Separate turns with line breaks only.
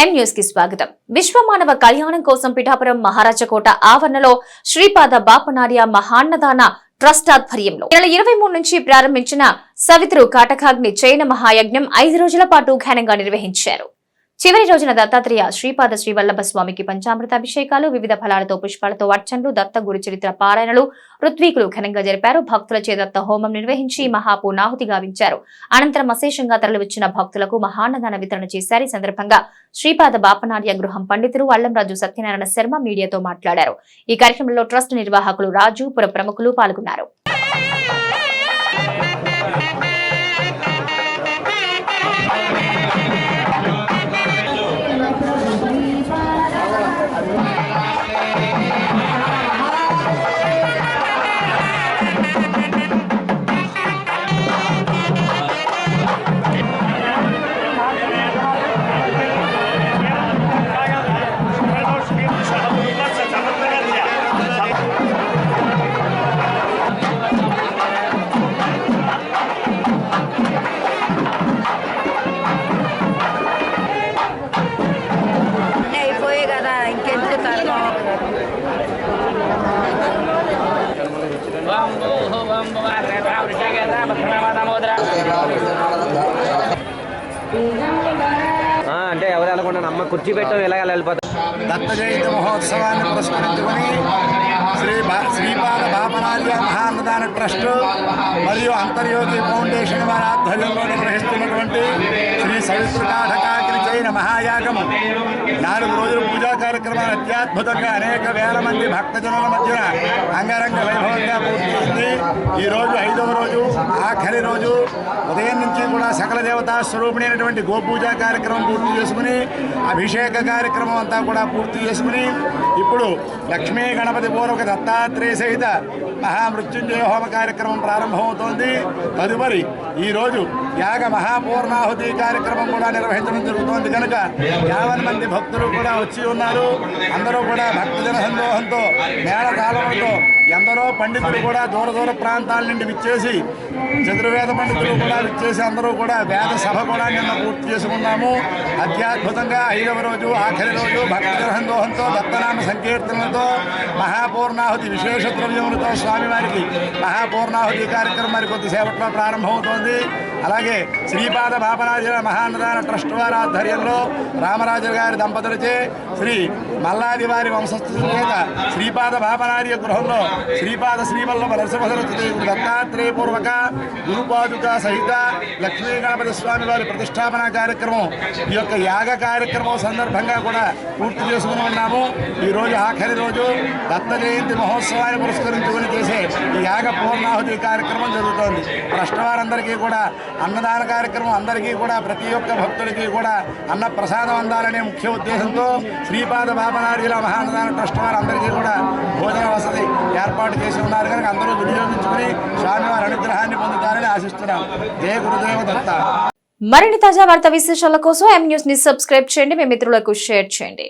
ఎం న్యూస్కి స్వాగతం. విశ్వమానవ కళ్యాణం కోసం పిఠాపురం మహారాజకోట ఆవరణలో శ్రీపాద బాపనార్య మహాన్నదాన ట్రస్ట్ ఆధ్వర్యంలో నెల ఇరవై మూడు నుంచి ప్రారంభించిన సవిత్రు కాటకాగ్ని చైన మహాయజ్ఞం ఐదు రోజుల పాటు ఘనంగా నిర్వహించారు. చివరి రోజున దత్తాత్రేయ శ్రీపాద శ్రీ వల్లభ స్వామికి పంచామృత అభిషేకాలు వివిధ ఫలాలతో పుష్పాలతో అర్చనలు దత్త గురు చరిత్ర పారాయణలు ఋత్వీకులు ఘనంగా జరిపారు. భక్తులచే దత్త హోమం నిర్వహించి మహాపూర్ణాహుతి గావించారు. అనంతరం అశేషంగా తరలివచ్చిన భక్తులకు మహాన్నదాన వితరణ చేశారు. ఈ సందర్భంగా శ్రీపాద బాపనార్య గృహం పండితులు అల్లంరాజు సత్యనారాయణ శర్మ మీడియాతో మాట్లాడారు. ఈ కార్యక్రమంలో ట్రస్ట్ నిర్వాహకులు రాజు పుర ప్రముఖులు పాల్గొన్నారు.
అంటే ఎవరు వెళ్ళకుండా అమ్మ కుర్చీ పెట్టాం ఎలా వెళ్ళిపోతాం
దత్త జయంతి మహోత్సవాన్ని పురస్కరించుకొని శ్రీ శ్రీపాద బాపనార్య మహాన్నదాన ట్రస్ట్ మరియు అంతర్యోగి ఫౌండేషన్ వారి ఆధ్వర్యంలో నిర్వహిస్తున్నటువంటి శ్రీ సవితృకాఠకాకిరి జైన మహాయాగము నాలుగు రోజుల పూజా కార్యక్రమాలు అత్యద్భుతంగా అనేక వేల మంది భక్తజనుల మధ్యన అంగరంగ వైభవంగా పూర్తయింది ఈ రోజు ఐదవ రోజు ఆఖరి రోజు. ఉదయం నుంచి కూడా సకల దేవతా స్వరూపిణైనటువంటి గోపూజ కార్యక్రమం పూర్తి చేసుకుని అభిషేక కార్యక్రమం అంతా కూడా పూర్తి చేసుకుని ఇప్పుడు లక్ష్మీ గణపతి పూర్వక దత్తాత్రేయ సహిత మహామృత్యుంజయ హోమ కార్యక్రమం ప్రారంభమవుతోంది. తదుపరి ఈరోజు యాగ మహాపూర్ణాహుతి కార్యక్రమం కూడా నిర్వహించడం జరుగుతోంది. కనుక యావన్ మంది భక్తులు కూడా వచ్చి ఉన్నారు. అందరూ కూడా భక్తజన సందోహంతో మేళ తాళంతో ఎందరో పండితులు కూడా దూర దూర ప్రాంతాల నుండి విచ్చేసి చతుర్వేద పండితులు కూడా విచ్చేసి అందరూ కూడా వేద సభ కూడా నిన్న పూర్తి చేసుకున్నాము. అత్యద్భుతంగా ఐదవ రోజు ఆఖరి రోజు భక్తజన దోహంతో దత్తనామ సంకీర్తనలతో మహాపూర్ణాహుతి విశేష ద్రవ్యములతో స్వామివారికి మహాపూర్ణాహుతి కార్యక్రమం మరి కొద్దిసేపట్లో ప్రారంభమవుతోంది. అలాగే శ్రీపాద బాపరాజుల మహానదాన ట్రస్ట్ వారి ఆధ్వర్యంలో రామరాజు గారి దంపతులచే శ్రీ మల్లాది వారి వంశస్థుల చేత శ్రీపాద బాపనార్య గృహంలో శ్రీపాద శ్రీవల్లభ నరసింహసరస్వతి దత్తాత్రేయ పూర్వక గురుపాదుక సహిత లక్ష్మీ గణపతి స్వామి వారి ప్రతిష్టాపన కార్యక్రమం ఈ యొక్క యాగ కార్యక్రమం సందర్భంగా కూడా పూర్తి చేసుకుని ఉన్నాము. ఈరోజు ఆఖరి రోజు దత్త జయంతి మహోత్సవాన్ని పురస్కరించుకుని చేసే ఈ యాగ పూర్ణాహుతి కార్యక్రమం జరుగుతోంది. ట్రస్ట్ వారందరికీ కూడా అన్నదాన కార్యక్రమం అందరికీ కూడా ప్రతి ఒక్క భక్తుడికి కూడా అన్న ప్రసాదం అందాలనే ముఖ్య ఉద్దేశంతో శ్రీపాద బాబనార్యుల మహాన్నదాన ట్రస్ట్ వారు అందరికీ కూడా భోజన వసతి ఏర్పాటు చేసి ఉన్నారు. కనుక అందరూ వినియోగించుకుని స్వామివారి అనుగ్రహాన్ని పొందుతారని ఆశిస్తున్నాం. జయ గురుదేవ దత్త.
మరిన్ని తాజా వార్త విశేషాల కోసం ఎం న్యూస్ని సబ్స్క్రైబ్ చేయండి. మీ మిత్రులకు షేర్ చేయండి.